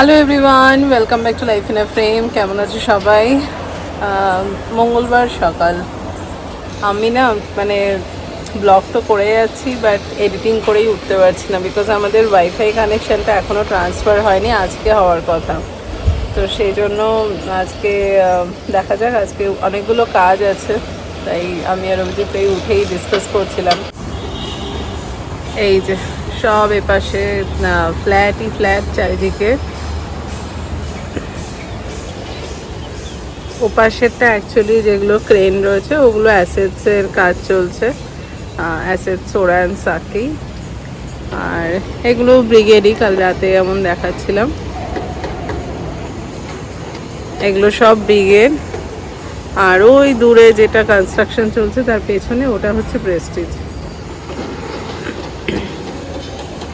Hello everyone welcome back to life in a frame কেমন আছে সবাই? মঙ্গলবার সকাল। আমি না মানে ব্লগ তো করে যাচ্ছি বাট এডিটিং করেই উঠতে পারছি না বিকজ আমাদের ওয়াইফাই কানেকশানটা এখনও ট্রান্সফার হয়নি, আজকে হওয়ার কথা। তো সেই জন্য আজকে দেখা যাক, আজকে অনেকগুলো কাজ আছে, তাই আমি আর অভিজিৎ উঠেই ডিসকাস করছিলাম। এই যে, সব এপাশে ফ্ল্যাটই ফ্ল্যাট চারিদিকে। ওপাশেরটা অ্যাকচুয়ালি যেগুলো ক্রেন রয়েছে, ওগুলো অ্যাসেটসের কাজ চলছে। অ্যাসেটস ওরা অ্যান্ড সাকি আর এগুলো ব্রিগেডই কাল রাতে এমন দেখাচ্ছিলাম। এগুলো সব ব্রিগেড আর ওই দূরে যেটা কনস্ট্রাকশন চলছে, তার পেছনে ওটা হচ্ছে প্রেস্টিজ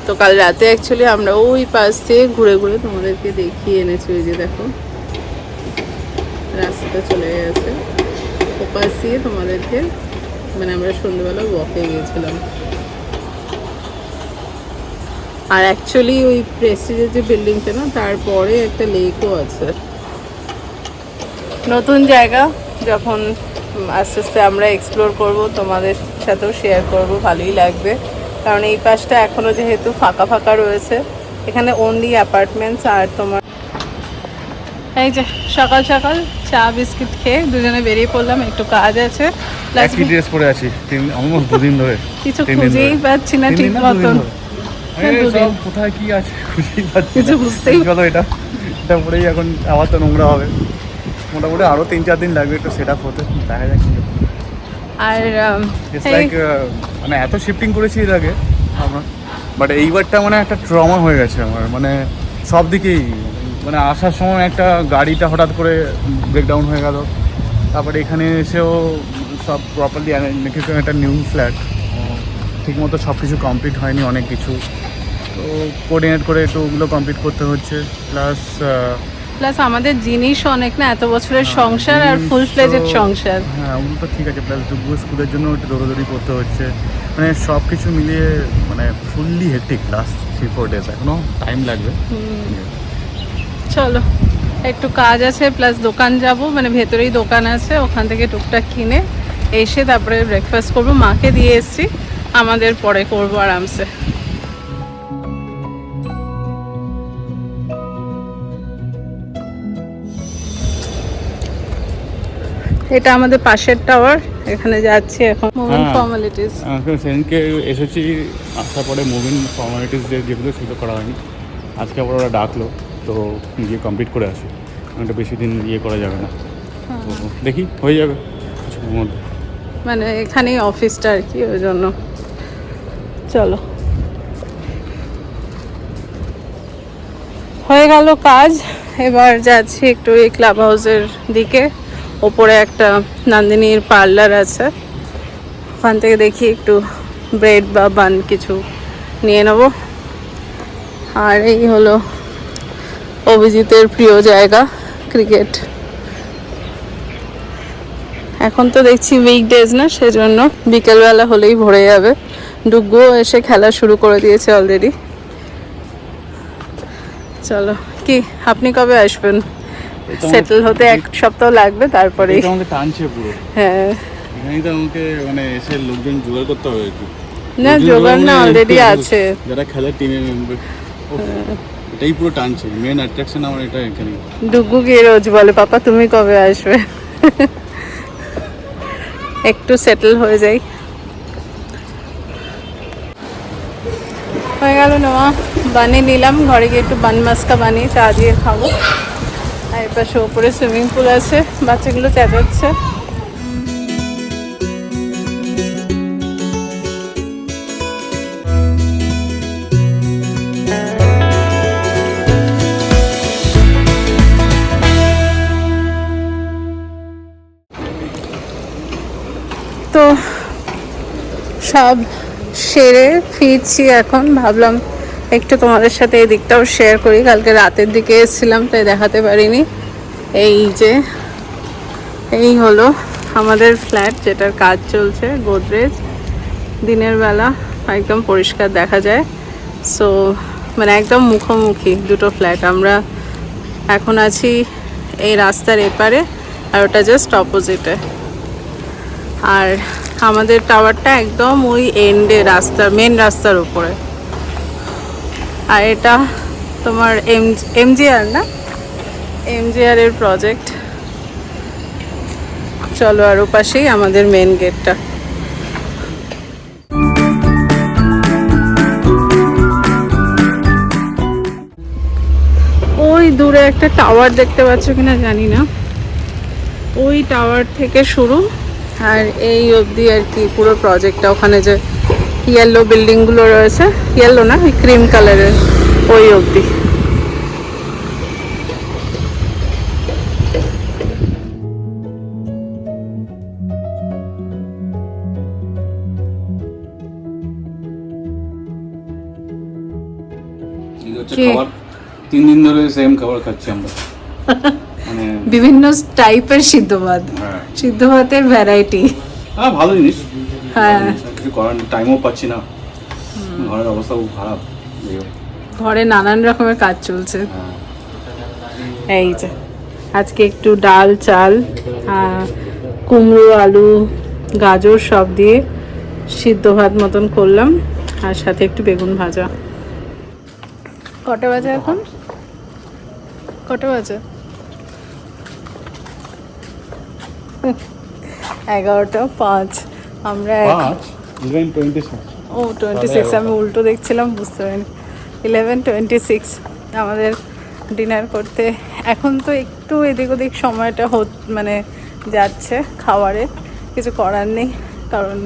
তো কাল রাতে অ্যাকচুয়ালি আমরা ওই পাশ দিয়ে ঘুরে ঘুরে তোমাদেরকে দেখিয়ে এনেছি, ওই যে দেখো। রাস্তাটা চলে গেছে। ও পাশ দিয়ে তোমাদেরকে মানে আমরা সন্ধ্যেবেলা ওয়াকে গিয়েছিলাম। আর অ্যাকচুয়ালি ওই প্রেস্টিজের যে বিল্ডিংটা না তারপরে একটা লেকও আছে। নতুন জায়গা যখন আস্তে আস্তে আমরা এক্সপ্লোর করব, তোমাদের সাথেও শেয়ার করব, ভালোই লাগবে। কারণ এই পাশটা এখনও যেহেতু ফাঁকা ফাঁকা রয়েছে, এখানে অনলি অ্যাপার্টমেন্টস আর তোমার এই যে সকাল সকাল চা বিস্কিট খেয়ে দুজনে বেরিয়ে পড়লাম একটু কাজ আছে। একই ড্রেস পরে আছি তিন অলমোস্ট দুদিন ধরে কিছু খুঁজেই পাচ্ছি না ঠিক মতন হ্যাঁ, কোথায় কি আছে খুঁজেই পাচ্ছি কিছু বুঝতেই- চলো এটা এটা পরেই এখন আবার তো নোংরা হবে। মোটামুটি আরও তিন চার দিন লাগবে একটু সেট আপ হতে দেখা যাক আর লাইক মানে এত শিফটিং করেছি এর আগে আমরা বাট এইবারটা মানে একটা ট্রমা হয়ে গেছে আমার মানে সব দিকেই মানে আসার সময় একটা গাড়িটা হঠাৎ করে ব্রেকডাউন হয়ে গেল। তারপরে এখানে এসেও সব প্রপারলি কিছু একটা নিউ ফ্ল্যাট ঠিকমতো সব কিছু কমপ্লিট হয়নি অনেক কিছু। তো কোঅর্ডিনেট করে একটু ওগুলো কমপ্লিট করতে হচ্ছে। প্লাস প্লাস আমাদের জিনিস অনেক না এত বছরের সংসার আর ফুল ফ্লেজের সংসার। হ্যাঁ ওগুলো তো ঠিক আছে। প্লাস ডুবু স্কুলের জন্য একটু দৌড়াদৌড়ি করতে হচ্ছে। মানে সব কিছু মিলিয়ে মানে fully hectic last three four days এখনও টাইম লাগবে। চলো একটু কাজ আছে প্লাস দোকান যাব মানে ভেতরেই দোকান আছে ওখান থেকে টুকটাক কিনে এসে তারপরে ব্রেকফাস্ট করব। মাকে দিয়ে এসছি আমাদের পরে করব আরামসে। এটা আমাদের পাশের টাওয়ার এখানে যাচ্ছি এখন। মুভিং। ফর্মালিটিস সেদিনকে এসেছি আসার পরে মুভিং ফর্মালিটিস যে যেগুলো সেগুলো করা হয়নি। আজকে আবার ওরা ডাকলো। তো গিয়ে কমপ্লিট করে আসি। একটা বেশি দিন ইয়ে করা যাবে না। তো দেখি হয়ে যাবে মানে এখানেই অফিসটা আর কি ওই জন্য। চলো। হয়ে গেল কাজ। এবার যাচ্ছি একটু এই ক্লাব হাউসের দিকে। ওপরে একটা নন্দিনীর পার্লার আছে। ওখান থেকে দেখি একটু ব্রেড বা বান কিছু নিয়ে নেব। আর এই হলো অভিজিতের প্রিয় জায়গা ক্রিকেট। এখন তো দেখছি উইকডেজ না সেজন্য বিকেলবেলা হলেই ভরে যাবে। ডুগুও এসে খেলা শুরু করে দিয়েছে অলরেডি চলো কি আপনি কবে আসবেন? সেটেল হতে এক সপ্তাহ লাগবে তারপরে আমাকে টানছে পুরো। হ্যাঁ। তো আমাকে মানে এসে লোকজন জোগাড় করতে হবে একটু। না জোগাড় না মানে অলরেডি আছে। যারা খেলার টিমের মেম্বার এটাই পুরো টানছে মেন অ্যাট্রাকশন আমার এটা এখানে। রোজ বলে, পাপা, তুমি কবে আসবে? একটু সেটেল হয়ে যাই। হয়ে গেল নেওয়া বানিয়ে নিলাম, ঘরে গিয়ে একটু বান মাস্কা বানিয়ে চা দিয়ে খাব। আর এর পাশে ওপরে সুইমিং পুল আছে, বাচ্চাগুলো চেঁচাচ্ছে। তো সব সেরে ফিরছি এখন। ভাবলাম একটু তোমাদের সাথে এই দিকটাও শেয়ার করি। কালকে রাতের দিকে এসেছিলাম, তাই দেখাতে পারিনি। এই যে, এই হলো আমাদের ফ্ল্যাট যেটার কাজ চলছে, গোদরেজ। দিনের বেলা একদম পরিষ্কার দেখা যায়। সো মানে একদম মুখোমুখি দুটো ফ্ল্যাট আমরা এখন আছি এই রাস্তার এপারে, আর ওটা জাস্ট অপোজিটে আর আমাদের টাওয়ারটা একদম ওই এন্ডে রাস্তা মেন রাস্তার উপরে। আর এটা তোমার এম, এমজিআর না? এমজিআর এর প্রজেক্ট চলো আর পাশেই আমাদের মেন গেটটা ওই দূরে একটা টাওয়ার দেখতে পাচ্ছ কিনা জানি না। ওই টাওয়ার থেকে শুরু। আর এই অবধি আর কি পুরো প্রজেক্টটা ওখানে যে ইয়েলো বিল্ডিংগুলো রয়েছে ইয়েলো না ওই ক্রিম কালারের ওই অবধি। তিন দিন ধরে সেম খাবার খাচ্ছি আমরা। বিভিন্ন টাইপের সিদ্ধ ভাত। হ্যাঁ। সিদ্ধ ভাতের ভ্যারাইটি হ্যাঁ ভালো জিনিস। হ্যাঁ। কিছু করার টাইমও পাচ্ছি না। ঘরের অবস্থা খুব খারাপ। ঘরে নানান রকমের কাজ চলছে। হ্যাঁ। এই যে আজকে একটু ডাল চাল কুমড়ো আলু গাজর সব দিয়ে সিদ্ধ ভাত মতন করলাম। আর সাথে একটু বেগুন ভাজা। কটা বাজে এখন? কটা বাজে? এগারোটা পাঁচ। আমরা ও টোয়েন্টি সিক্স আমি উল্টো দেখছিলাম বুঝতে পারিনি। ইলেভেন টোয়েন্টি সিক্স আমাদের ডিনার করতে। এখন তো একটু এদিক ওদিক সময়টা হত মানে যাচ্ছে খাবারে। কিছু করার নেই। কারণ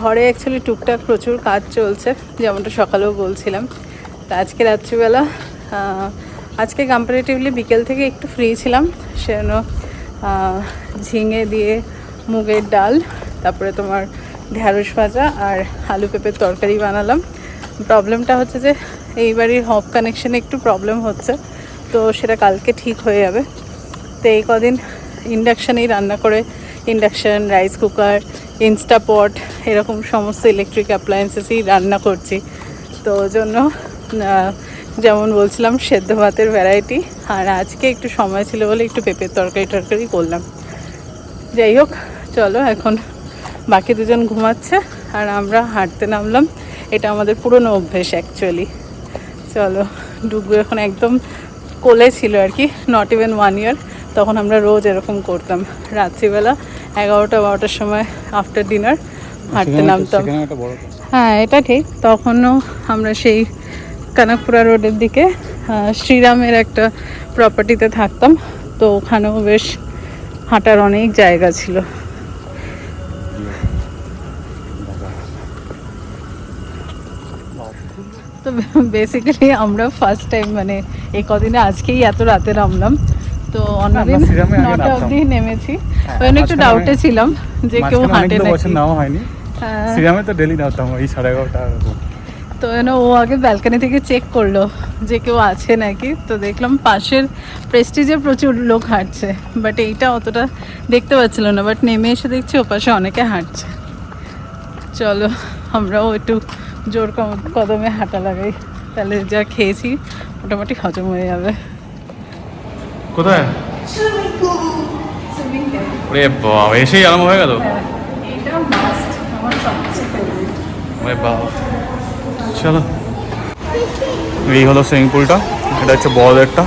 ঘরে অ্যাকচুয়ালি টুকটাক প্রচুর কাজ চলছে যেমনটা সকালেও বলছিলাম। তা আজকে রাত্রিবেলা আজকে কম্পারেটিভলি বিকেল থেকে একটু ফ্রি ছিলাম সেজন্য ঝিঙে দিয়ে মুগের ডাল, তারপরে তোমার ঢ্যাঁড়স ভাজা আর আলু পেঁপের তরকারি বানালাম। প্রবলেমটা হচ্ছে যে এই বাড়ির হব কানেকশানে একটু প্রবলেম হচ্ছে, তো সেটা কালকে ঠিক হয়ে যাবে। তো এই কদিন ইন্ডাকশানেই রান্না করে ইন্ডাকশান রাইস কুকার ইনস্টাপট এরকম সমস্ত ইলেকট্রিক অ্যাপ্লায়েন্সেসই রান্না করছি। তো জন্য যেমন বলছিলাম, সেদ্ধ ভাতের ভ্যারাইটি আর আজকে একটু সময় ছিল বলে একটু পেঁপের তরকারি টরকারি করলাম। যাই হোক চলো এখন বাকি দুজন ঘুমাচ্ছে আর আমরা হাঁটতে নামলাম। এটা আমাদের পুরনো অভ্যেস অ্যাকচুয়ালি চলো ডুগু এখন একদম কোলে ছিল আর কি নট ইভেন ওয়ান ইয়ার তখন আমরা রোজ এরকম করতাম। রাত্রিবেলা এগারোটা বারোটার সময় আফটার ডিনার হাঁটতে নামতাম। হ্যাঁ এটা ঠিক। তখনও আমরা সেই কানাকপুরা রোডের দিকে শ্রীরামের একটা প্রপার্টিতে থাকতাম তো ওখানেও বেশ হাঁটার অনেক জায়গা ছিল তো বেসিক্যালি আমরা ফার্স্ট টাইম মানে এই কদিনে আজকেই এত রাতে নামলাম তো অন্যদিন নটা। অবধি নেমেছি ওই একটু ডাউটে ছিলাম যে কেউ হাঁটে নাকি হয়নি হ্যাঁ। সিরামে তো ডেলি নামতাম এই সাড়ে এগারোটা। তো যেন ও আগে ব্যালকনি থেকে চেক করল যে কেউ আছে নাকি। তো দেখলাম পাশের প্রেস্টিজে প্রচুর লোক হাঁটছে বাট এইটা অতটা দেখতে পাচ্ছিল না। বাট নেমে এসে দেখছি ও পাশে অনেকে হাঁটছে। চলো আমরাও একটু জোর কম- কদমে হাঁটা লাগাই। তাহলে যা খেয়েছি মোটামুটি হজম হয়ে যাবে। কোথায়? ওরে বাবা এসেই আরম্ভ হয়ে গেল? এটা মাস্ট আমার সবচেয়ে ফেভারিট ওরে বাবা। চলো এই হলো সুইমিং পুলটা এটা হচ্ছে বড়দেরটা।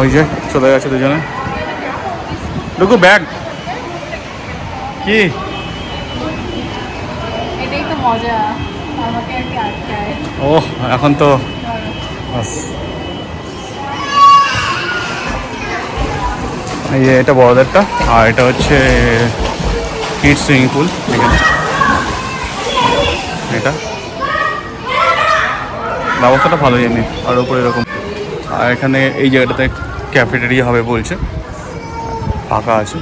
ওই যে চলে গেছে দুজনে। দেখো ব্যাগ কি? ও এখন তো। এই যে এটা বড়দেরটা আর এটা হচ্ছে কিড সুইমিং পুল এখানে। এটা। ব্যবস্থাটা ভালোই এমনি। আর ওপরে এরকম। আর এখানে এই জায়গাটাতে ক্যাফেটেরিয়া হবে বলছে। ফাঁকা আছে।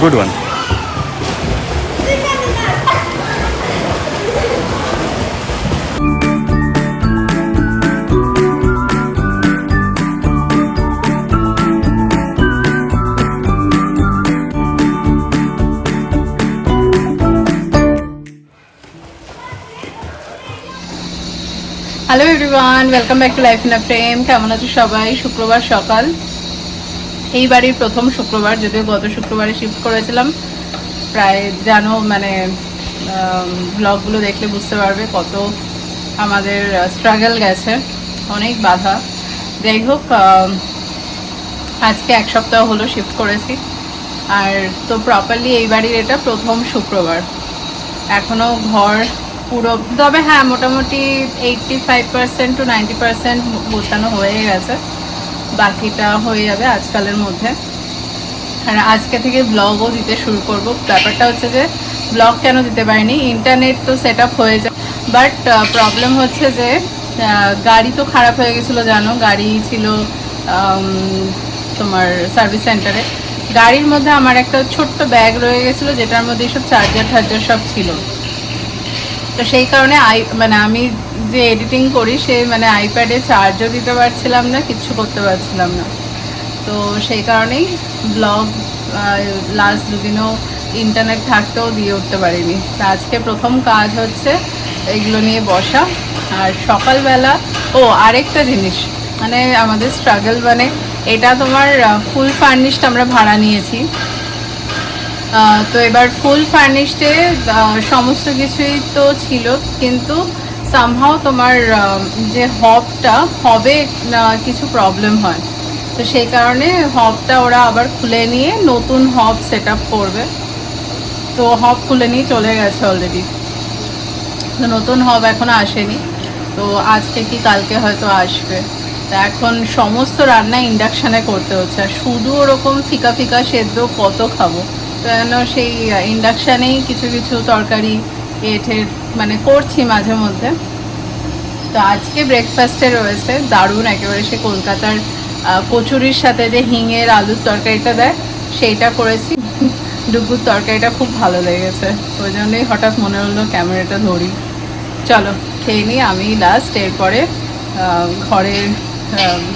Good one everyone welcome back to life in a frame কেমন আছো সবাই? শুক্রবার সকাল। এই বাড়ির প্রথম শুক্রবার, যদিও গত শুক্রবারে শিফট করেছিলাম। প্রায় জানো মানে ব্লগগুলো দেখলে বুঝতে পারবে কত আমাদের স্ট্রাগল গেছে। অনেক বাধা। যাই হোক আজকে এক সপ্তাহ হলো শিফট করেছি। আর তো প্রপারলি এই বাড়ির এটা প্রথম শুক্রবার। এখনও ঘর পুরো তবে হ্যাঁ মোটামুটি eighty five percent to ninety percent গোছানো হয়ে গেছে। বাকিটা হয়ে যাবে আজকালের মধ্যে। আর আজকে থেকে ব্লগও দিতে শুরু করব। ব্যাপারটা হচ্ছে যে ব্লগ কেন দিতে পারিনি? ইন্টারনেট তো সেট হয়ে যায়। বাট প্রবলেম হচ্ছে যে গাড়ি তো খারাপ হয়ে গেছিল, জানো? গাড়ি ছিল তোমার সার্ভিস সেন্টারে গাড়ির মধ্যে আমার একটা ছোট্ট ব্যাগ রয়ে গেছিল, যেটার মধ্যে সব চার্জার টার্জার সব ছিল। তো সেই কারণে আই মানে আমি যে এডিটিং করি সেই মানে আইপ্যাডে চার্জও দিতে পারছিলাম না, কিচ্ছু করতে পারছিলাম না। তো সেই কারণেই ব্লগ লাস্ট দুদিনও ইন্টারনেট থাকতেও দিয়ে উঠতে পারিনি। তা আজকে প্রথম কাজ হচ্ছে এগুলো নিয়ে বসা। আর সকালবেলা, ও, আরেকটা জিনিস মানে আমাদের স্ট্রাগল মানে এটা তোমার ফুল ফার্নিশড আমরা ভাড়া নিয়েছি। তো এবার ফুল ফার্নিশডে সমস্ত কিছুই তো ছিল, কিন্তু সামহাও তোমার যে হবটা হবে কিছু প্রবলেম হয়। তো সেই কারণে হবটা ওরা আবার খুলে নিয়ে নতুন হব সেট করবে। তো হব খুলে নিয়ে চলে গেছে অলরেডি তো নতুন হব এখনও আসেনি। তো আজকে কি কালকে হয়তো আসবে। তা এখন সমস্ত রান্না ইন্ডাকশানে করতে হচ্ছে। আর শুধু ওরকম ফিকা ফিকা সেদ্ধ কত খাব? যেন সেই ইন্ডাকশানেই কিছু কিছু তরকারি এঠের মানে করছি মাঝে মধ্যে। তো আজকে ব্রেকফাস্টে রয়েছে দারুণ, একেবারে সে কলকাতার কচুরির সাথে যে হিঙের আলুর তরকারিটা দেয়, সেইটা করেছি। ডুবুর তরকারিটা খুব ভালো লেগেছে। ওই জন্যই হঠাৎ মনে হলো ক্যামেরাটা ধরি। চলো, খেয়ে নিই, আমি লাস্ট এরপরে ঘরের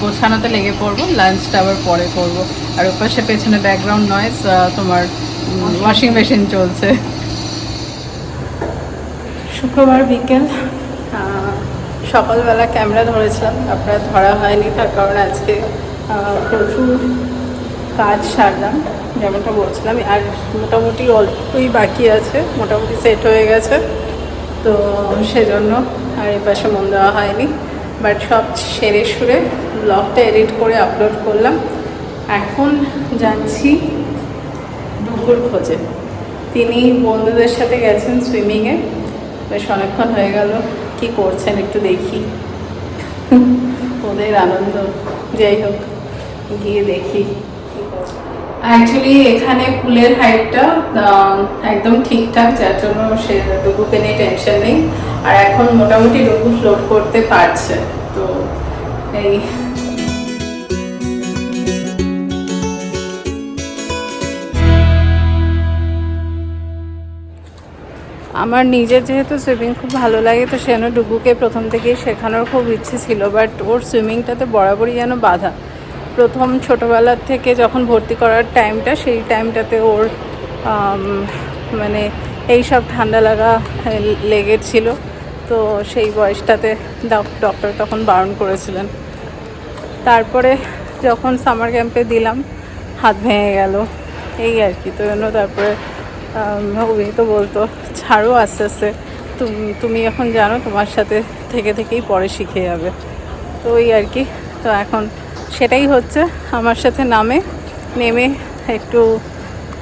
গোছানোতে লেগে পড়ব লাঞ্চটা আবার পরে করব। আর ওপাশে পেছনে ব্যাকগ্রাউন্ড নয়েজ তোমার ওয়াশিং মেশিন চলছে। শুক্রবার বিকেল। সকালবেলা ক্যামেরা ধরেছিলাম আর ধরা হয়নি তার কারণে আজকে প্রচুর কাজ সারলাম যেমনটা বলছিলাম। আর মোটামুটি অল্পই বাকি আছে মোটামুটি সেট হয়ে গেছে। তো সেজন্য আর এই পাশে মন দেওয়া হয়নি। বাট সব সেরে সুরে ব্লগটা এডিট করে আপলোড করলাম। এখন যাচ্ছি ডুকুর খোঁজে। তিনি বন্ধুদের সাথে গেছেন সুইমিংয়ে বেশ অনেকক্ষণ হয়ে গেল। কি করছেন একটু দেখি। ওদের আনন্দ। যাই হোক, গিয়ে দেখি। অ্যাকচুয়ালি এখানে পুলের হাইটটা একদম ঠিকঠাক, যার জন্য সে ডুগুকে নিয়ে টেনশন নেই। আর এখন মোটামুটি ডুগু ফ্লোট করতে পারছে। তো এই আমার নিজের যেহেতু সুইমিং খুব ভালো লাগে, তো সেজন্য ডুবুকে প্রথম থেকেই শেখানোর খুব ইচ্ছে ছিল বাট ওর সুইমিংটাতে বরাবরই যেন বাধা। প্রথম ছোটোবেলার থেকে যখন ভর্তি করার টাইমটা সেই টাইমটাতে ওর মানে এই সব ঠান্ডা লাগা লেগেছিল তো সেই বয়সটাতে ডক্টর তখন বারণ করেছিলেন। তারপরে যখন সামার ক্যাম্পে দিলাম, হাত ভেঙে গেল। এই আর কি, তো জন্য তারপরে উনি তো বলতো ছাড়ো আস্তে আস্তে তুমি তুমি এখন জানো তোমার সাথে থেকে থেকেই পরে শিখে যাবে। তো ওই আর কি, তো এখন সেটাই হচ্ছে, আমার সাথে নামে, নেমে একটু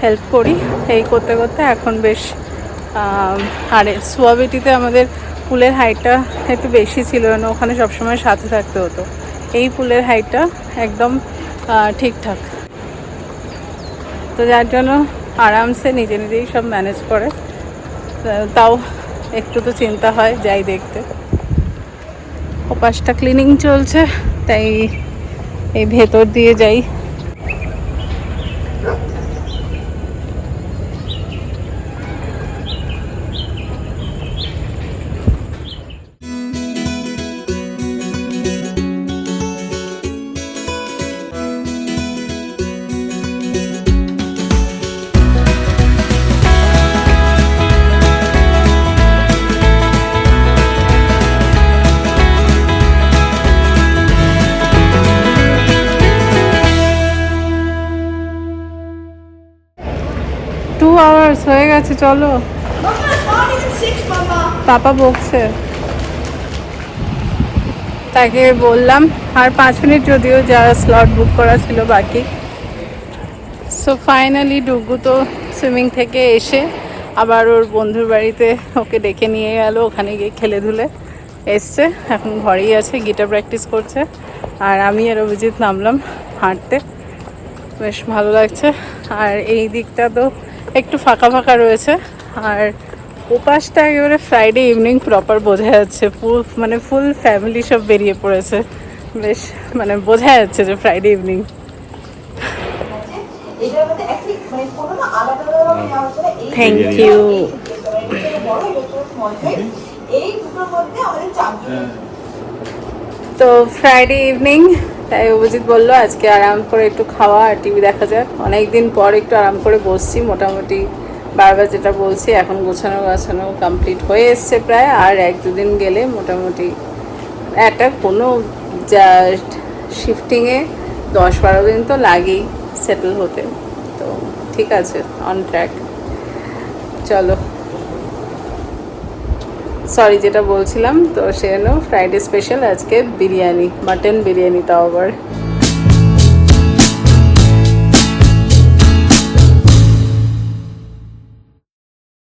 হেল্প করি। এই করতে করতে এখন বেশ আর সোয়াবিটিতে আমাদের পুলের হাইটটা একটু বেশি ছিল না ওখানে সবসময় সাথে থাকতে হতো। এই পুলের হাইটটা একদম ঠিকঠাক। তো যার জন্য আরামসে নিজে নিজেই সব ম্যানেজ করে। তাও একটু তো চিন্তা হয়, যাই দেখতে। ওপাশটা ক্লিনিং চলছে, তাই এই ভেতর দিয়ে যাই। আওয়ার্স হয়ে গেছে, চলো। পাপা বকছে। তাকে বললাম, আর পাঁচ মিনিট যদিও যা স্লট বুক করা ছিল বাকি। সো ফাইনালি ডুগু তো সুইমিং থেকে এসে আবার ওর বন্ধুর বাড়িতে ওকে ডেকে নিয়ে গেল, ওখানে গিয়ে খেলে ধুলে এসছে। এখন ঘরেই আছে, গিটার প্র্যাকটিস করছে। আর আমি আর অভিজিৎ নামলাম হাঁটতে। বেশ ভালো লাগছে। আর এই দিকটা তো একটু ফাঁকা ফাঁকা রয়েছে। আর ওপাশটা একেবারে ফ্রাইডে ইভিনিং প্রপার বোঝা যাচ্ছে। পুরো মানে ফুল ফ্যামিলি সব বেরিয়ে পড়েছে। বেশ মানে বোঝা যাচ্ছে যে ফ্রাইডে ইভিনিং থ্যাংক ইউ তো ফ্রাইডে ইভিনিং তাই অভিজিৎ বলল, আজকে আরাম করে একটু খাওয়া আর টিভি দেখা যাক। অনেক দিন পর একটু আরাম করে বসছি, মোটামুটি বারবার যেটা বলছি, এখন গোছানো গাছানো কমপ্লিট হয়ে এসছে প্রায়, আর এক দুদিন গেলে মোটামুটি একটা কোনো জাস্ট শিফটিংয়ে দশ বারো দিন তো লাগেই সেটেল হতে। তো ঠিক আছে অন ট্র্যাক চলো। সরি যেটা বলছিলাম তো সেজন্য ফ্রাইডে স্পেশাল আজকে বিরিয়ানি মাটন বিরিয়ানি তাও আবার।